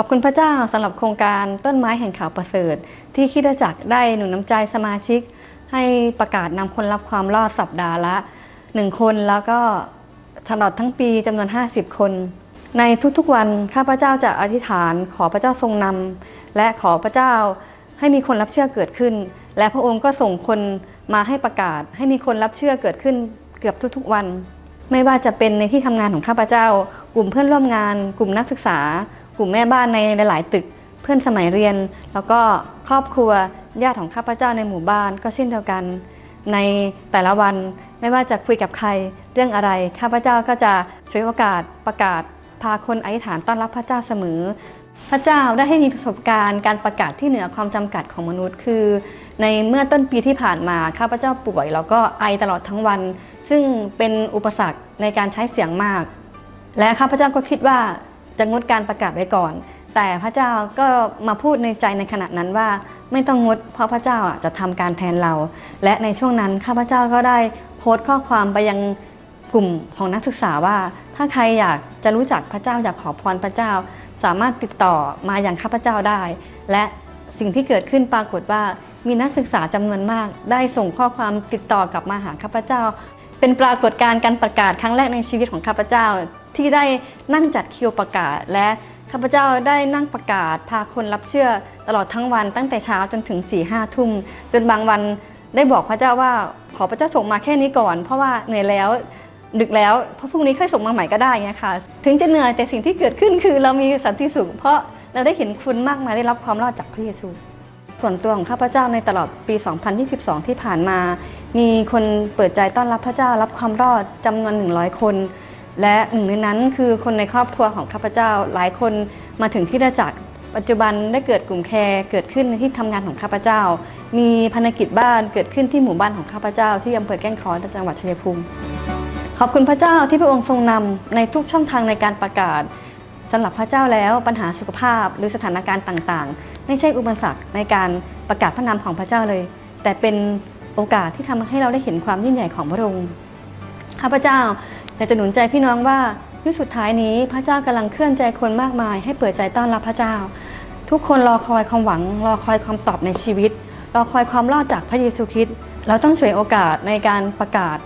ขอบคุณพระเจ้าสำหรับโครงการต้นไม้แห่งข่าวประเสริฐ ที่คิดจักรได้หนุนน้ำใจสมาชิก ให้ประกาศนำคนรับความรอดสัปดาห์ละ 1 คนแล้วก็ตลอดทั้งปีจำนวน 50 คน ในทุกๆวันข้าพเจ้าจะอธิษฐานขอพระเจ้าทรงนำและขอพระเจ้าให้มีคนรับเชื่อเกิดขึ้น และพระองค์ก็ส่งคนมาให้ประกาศ ให้มีคนรับเชื่อเกิดขึ้นเกือบทุกๆวัน ไม่ว่าจะเป็นในที่ทำงานของข้าพเจ้า กลุ่มเพื่อนร่วมงาน กลุ่มนักศึกษา กลุ่มแม่บ้านในหลาย ๆ ตึก เพื่อนสมัยเรียน แล้วก็ครอบครัวญาติของข้าพเจ้าในหมู่บ้าน ก็เช่นเดียวกัน ในแต่ละวันไม่ว่าจะคุยกับใครเรื่องอะไร ข้าพเจ้าก็จะฉวยโอกาสประกาศ พาคนอธิษฐานต้อนรับพระเจ้าเสมอ พระเจ้าได้ให้มีประสบการณ์การประกาศที่เหนือความจำกัดของมนุษย์ คือ ในเมื่อต้นปีที่ผ่านมาข้าพเจ้าป่วย แล้วก็ไอตลอดทั้งวัน ซึ่งเป็นอุปสรรคในการใช้เสียงมาก และข้าพเจ้าก็คิดว่า จะงดการประกาศไว้ก่อน แต่พระเจ้าก็มาพูดในใจในขณะนั้นว่าไม่ต้องงดเพราะพระเจ้าจะทำการแทนเรา และในช่วงนั้นข้าพเจ้าก็ได้โพสต์ข้อความไปยังกลุ่มของนักศึกษาว่า ถ้าใครอยากจะรู้จักพระเจ้าอยากขอพรพระเจ้า สามารถติดต่อมาอย่างข้าพเจ้าได้ และสิ่งที่เกิดขึ้นปรากฏว่ามีนักศึกษาจำนวนมาก ได้ส่งข้อความติดต่อกลับมาหาข้าพเจ้า เป็นปรากฏการณ์การประกาศครั้งแรกในชีวิตของข้าพเจ้า ที่ได้นั่งจัดคิวประกาศ และข้าพเจ้าได้นั่งประกาศ พาคนรับเชื่อตลอดทั้งวันตั้งแต่เช้าจนถึง4ี่ห้าทุ่มจนบางวันได้บอกพระเจ้าว่าขอพระเจ้าส่งมาแค่นี้ก่อน เพราะว่าเหนื่อยแล้วดึกแล้วเพราะพรุ่งนี้ค่อยส่งมาใหม่ก็ได้ไงค่ะถึงจะเหนื่อยแต่สิ่งที่เกิดขึ้นคือเรามีสันติสุข เพราะเราได้เห็นคุณมากมายได้รับความรอดจากพระเยซูส่วนตัวของข้าพเจ้าในตลอดปี 2022 ที่ผ่านมา มีคนเปิดใจต้อนรับพระเจ้ารับความรอดจำนวน 100 คน และหนึ่งในนั้นคือคนในครอบครัวของข้าพเจ้าหลายคนมาถึงที่ได้จักปัจจุบันได้เกิดกลุ่มแคร์เกิดขึ้นในที่ทำงานของข้าพเจ้า มีภารกิจบ้านเกิดขึ้นที่หมู่บ้านของข้าพเจ้า ที่อำเภอแก้งคอจังหวัดชัยภูมิ ขอบคุณพระเจ้าที่พระองค์ทรงนำในทุกช่องทางในการประกาศสำหรับพระเจ้าแล้วปัญหาสุขภาพหรือสถานการณ์ต่างๆ ไม่ใช่อุปสรรคในการประกาศพระนามของพระเจ้าเลย แต่เป็นโอกาสที่ทำให้เราได้เห็นความยิ่งใหญ่ของพระองค์ข้าพเจ้า อยากจะหนุนใจพี่น้องว่ายุคสุดท้ายนี้พระเจ้ากำลังเคลื่อนใจคนมากมาย ให้เปิดใจต้อนรับพระเจ้า ทุกคนรอคอยความหวัง รอคอยคำตอบในชีวิต รอคอยความรอดจากพระเยซูคริสต์เราต้องฉวยโอกาสในการประกาศ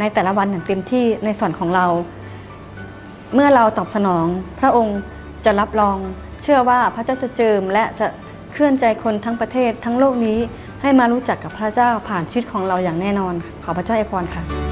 ในแต่ละวันอย่างเต็มที่ในส่วนของเรา เมื่อเราตอบสนอง พระองค์จะรับรอง เชื่อว่าพระเจ้าจะเจิมและจะเคลื่อนใจคนทั้งประเทศทั้งโลกนี้ให้มารู้จักกับพระเจ้าผ่านชีวิตของเราอย่างแน่นอน ขอพระเจ้าอวยพรค่ะ